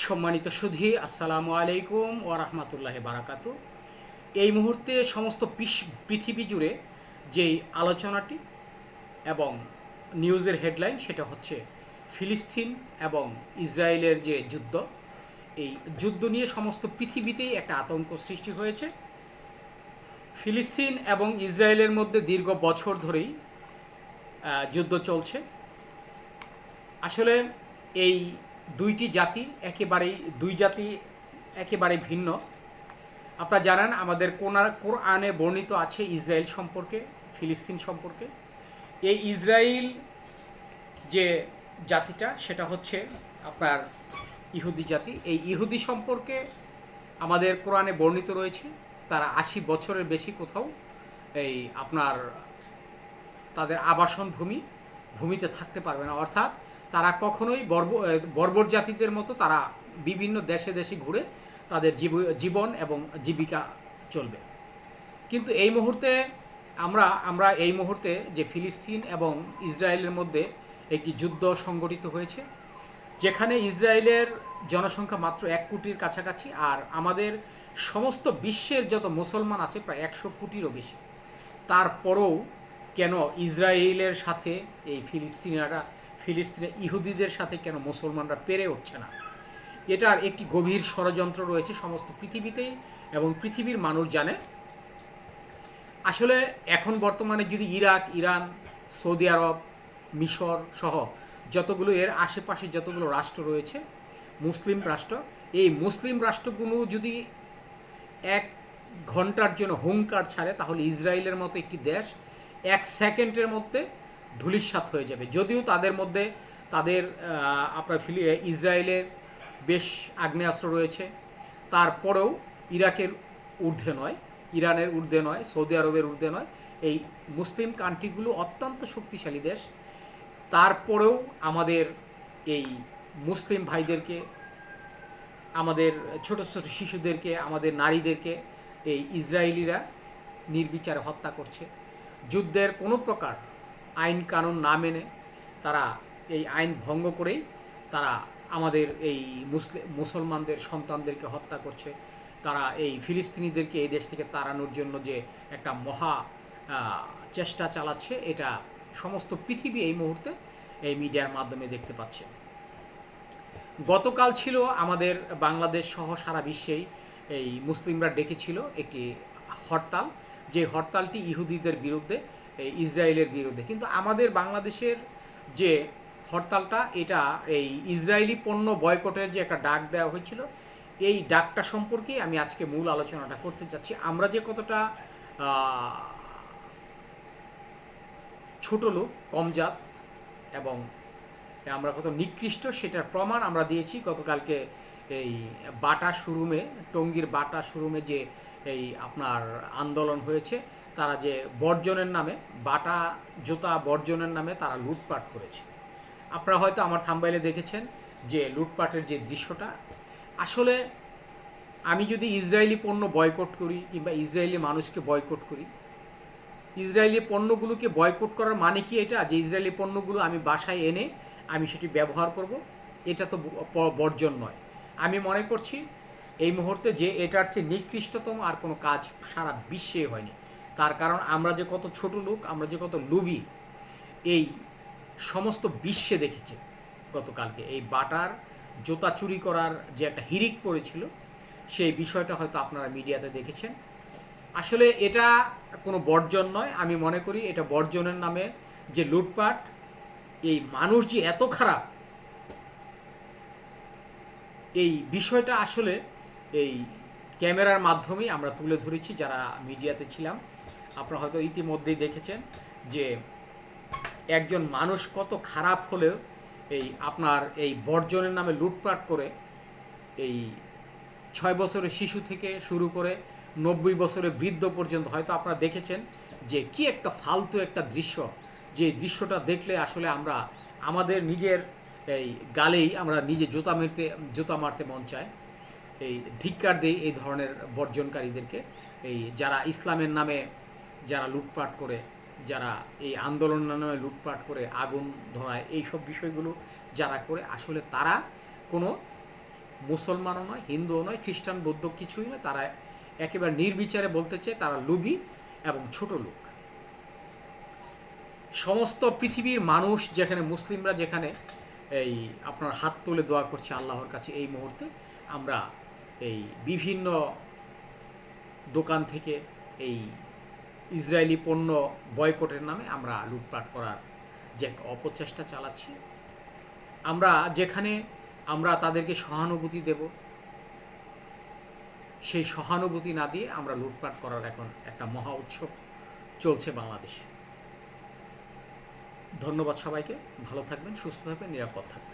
সম্মানিত সুধী, আসসালামু আলাইকুম ও রহমতুল্লাহ বারাকাতু এই মুহূর্তে সমস্ত পৃথিবী জুড়ে যেই আলোচনাটি এবং নিউজের হেডলাইন সেটা হচ্ছে ফিলিস্তিন এবং ইসরায়েলের যে যুদ্ধ, এই যুদ্ধ নিয়ে সমস্ত পৃথিবীতেই একটা আতঙ্ক সৃষ্টি হয়েছে। ফিলিস্তিন এবং ইসরায়েলের মধ্যে দীর্ঘ বছর ধরেই যুদ্ধ চলছে। আসলে এই দুইটি জাতি একেবারেই, দুই জাতি একেবারে ভিন্ন। আপনারা জানেন আমাদের কোরআন কোরআনে বর্ণিত আছে ইসরায়েল সম্পর্কে, ফিলিস্তিন সম্পর্কে? এই ইসরায়েল যে জাতিটা, সেটা হচ্ছে আপনার ইহুদি জাতি। এই ইহুদি সম্পর্কে আমাদের কোরআনে বর্ণিত রয়েছে, তারা আশি বছরের বেশি কোথাও এই আপনার তাদের আবাসন ভূমি, ভূমিতে থাকতে পারবে না। অর্থাৎ তারা কখনোই বর্ব বর্বর জাতিদের মতো তারা বিভিন্ন দেশে দেশে ঘুরে তাদের জীব- জীবন এবং জীবিকা চলবে। কিন্তু এই মুহূর্তে আমরা আমরা এই মুহূর্তে যে ফিলিস্তিন এবং ইসরায়েলের মধ্যে একটি যুদ্ধ সংগঠিত হয়েছে, যেখানে ইসরায়েলের জনসংখ্যা মাত্র এক কোটির কাছাকাছি আর আমাদের সমস্ত বিশ্বের যত মুসলমান আছে প্রায় একশো কোটিরও বেশি। তারপরেও কেন ইসরায়েলের সাথে এই ফিলিস্তিনিয়ারা ফিলিস্তিনে ইহুদিদের সাথে কেন মুসলমানরা পেরে উঠছে না? এটার একটি গভীর ষড়যন্ত্র রয়েছে সমস্ত পৃথিবীতেই এবং পৃথিবীর মানুষ জানে। আসলে এখন বর্তমানে যদি ইরাক, ইরান, সৌদি আরব, মিশর সহ যতগুলো এর আশেপাশে যতগুলো রাষ্ট্র রয়েছে, মুসলিম রাষ্ট্র, এই মুসলিম রাষ্ট্রগুলো যদি এক ঘণ্টার জন্য হুঙ্কার ছাড়ে, তাহলে ইসরায়েলের মতো একটি দেশ এক সেকেন্ডের মধ্যে ধূলিসাৎ হয়ে যাবে। যদিও তাদের মধ্যে তাদের আপনার ফিলি ইসরায়েলের বেশ আগ্নেয়াস্ত্র রয়েছে। তারপরেও ইরাকের ঊর্ধ্বে নয়, ইরানের ঊর্ধ্বে নয়, সৌদি আরবের ঊর্ধ্বে নয়, এই মুসলিম কান্ট্রিগুলো অত্যন্ত শক্তিশালী দেশ। তারপরেও আমাদের এই মুসলিম ভাইদেরকে, আমাদের ছোট ছোট শিশুদেরকে, আমাদের নারীদেরকে এই ইসরায়েলিরা নির্বিচারে হত্যা করছে। যুদ্ধের কোনো প্রকার আইন কানুন না মেনে তারা এই আইন ভঙ্গ করেই তারা আমাদের এই মুসলিম মুসলমানদের সন্তানদেরকে হত্যা করছে। তারা এই ফিলিস্তিনিদেরকে এই দেশ থেকে তাড়ানোর জন্য যে একটা মহা চেষ্টা চালাচ্ছে, এটা সমস্ত পৃথিবী এই মুহূর্তে এই মিডিয়ার মাধ্যমে দেখতে পাচ্ছে। গতকাল ছিল আমাদের বাংলাদেশ সহ সারা বিশ্বেই এই মুসলিমরা ডেকেছিল একটি হরতাল। যে হরতালটি ইহুদিদের বিরুদ্ধে ইসরায়েলের বিরুদ্ধে। কিন্তু আমাদের বাংলাদেশের যে হরতালটা, এটা এই ইসরায়েলি পণ্য বয়কটের যে একটা ডাক দেওয়া হয়েছিল, এই ডাকটা সম্পর্কে আমি আজকে মূল আলোচনাটা করতে চাচ্ছি। আমরা যে কতটা ছোট লোক কমজাত এবং আমরা কত নিকৃষ্ট, সেটার প্রমাণ আমরা দিয়েছি গতকালকে এই বাটা শোরুমে, টঙ্গীর বাটা শোরুমে যে এই আপনার আন্দোলন হয়েছে। তারা যে বর্জনের নামে, বাটা জুতা বর্জনের নামে তারা লুটপাট করেছে। আপনারা হয়তো আমার থাম্বাইলে দেখেছেন যে লুটপাটের যে দৃশ্যটা। আসলে আমি যদি ইসরায়েলি পণ্য বয়কট করি কিংবা ইসরায়েলি মানুষকে বয়কট করি, ইসরায়েলি পণ্যগুলোকে বয়কট করার মানে কি এটা? যে ইসরায়েলি পণ্যগুলো আমি বাসায় এনে আমি সেটি ব্যবহার করব, এটা তো বর্জন নয়। আমি মনে করছি এই মুহূর্তে যে এটার চেয়ে নিকৃষ্টতম আর কোনো কাজ সারা বিশ্বে হয়নি। তার কারণ আমরা যে কত ছোট লোক, আমরা যে কত লুবি এই সমস্ত বিশ্বে দেখেছে গতকালকে। এই বাটার জোতা চুরি করার যে একটা হিরিক পড়েছিল, সেই বিষয়টা হয়তো আপনারা মিডিয়াতে দেখেছেন। আসলে এটা কোনো বর্জন নয়। আমি মনে করি এটা বর্জনের নামে যে লুটপাট, এই মানুষ যে এত খারাপ, এই বিষয়টা আসলে এই ক্যামেরার মাধ্যমেই আমরা তুলে ধরেছি, যারা মিডিয়াতে ছিলাম। আপনারা হয়তো ইতিমধ্যেই দেখেছেন যে একজন মানুষ কত খারাপ হলেও এই আপনার এই বর্জনের নামে লুটপাট করে এই ছয় বছরের শিশু থেকে শুরু করে নব্বই বছরের বৃদ্ধ পর্যন্ত হয়তো আপনারা দেখেছেন যে কি একটা ফালতু একটা দৃশ্য। যে দৃশ্যটা দেখলে আসলে আমরা আমাদের নিজের এই গালেই আমরা নিজে জুতা মারতে জুতা মারতে মন চায়। এই ধিক্কার দেই এই ধরনের বর্জনকারীদেরকে। এই যারা ইসলামের নামে যারা লুটপাট করে, যারা এই আন্দোলনের নামে লুটপাট করে, আগুন ধরায় এই সব বিষয়গুলো যারা করে, আসলে তারা কোনো মুসলমানও নয়, হিন্দুও নয়, খ্রিস্টান, বৌদ্ধ কিছুই নয়, তারা একেবারে নির্বিচারে বলতে চায় তারা লুবি এবং ছোট লোক। সমস্ত পৃথিবীর মানুষ যেখানে, মুসলিমরা যেখানে, এই আপনার হাত তুলে দোয়া করছে আল্লাহর কাছে এই মুহূর্তে, আমরা এই বিভিন্ন দোকান থেকে এই ইসরায়েলি পণ্য বয়কটের নামে আমরা লুটপাট করার যে অপচেষ্টা চালাচ্ছি। আমরা যেখানে আমরা তাদেরকে সহানুভূতি দেব, সেই সহানুভূতি না দিয়ে আমরা লুটপাট করার এখন একটা মহা উৎসব চলছে বাংলাদেশে। ধন্যবাদ সবাইকে, ভালো থাকবেন, সুস্থ থাকবেন, নিরাপদ থাকবেন।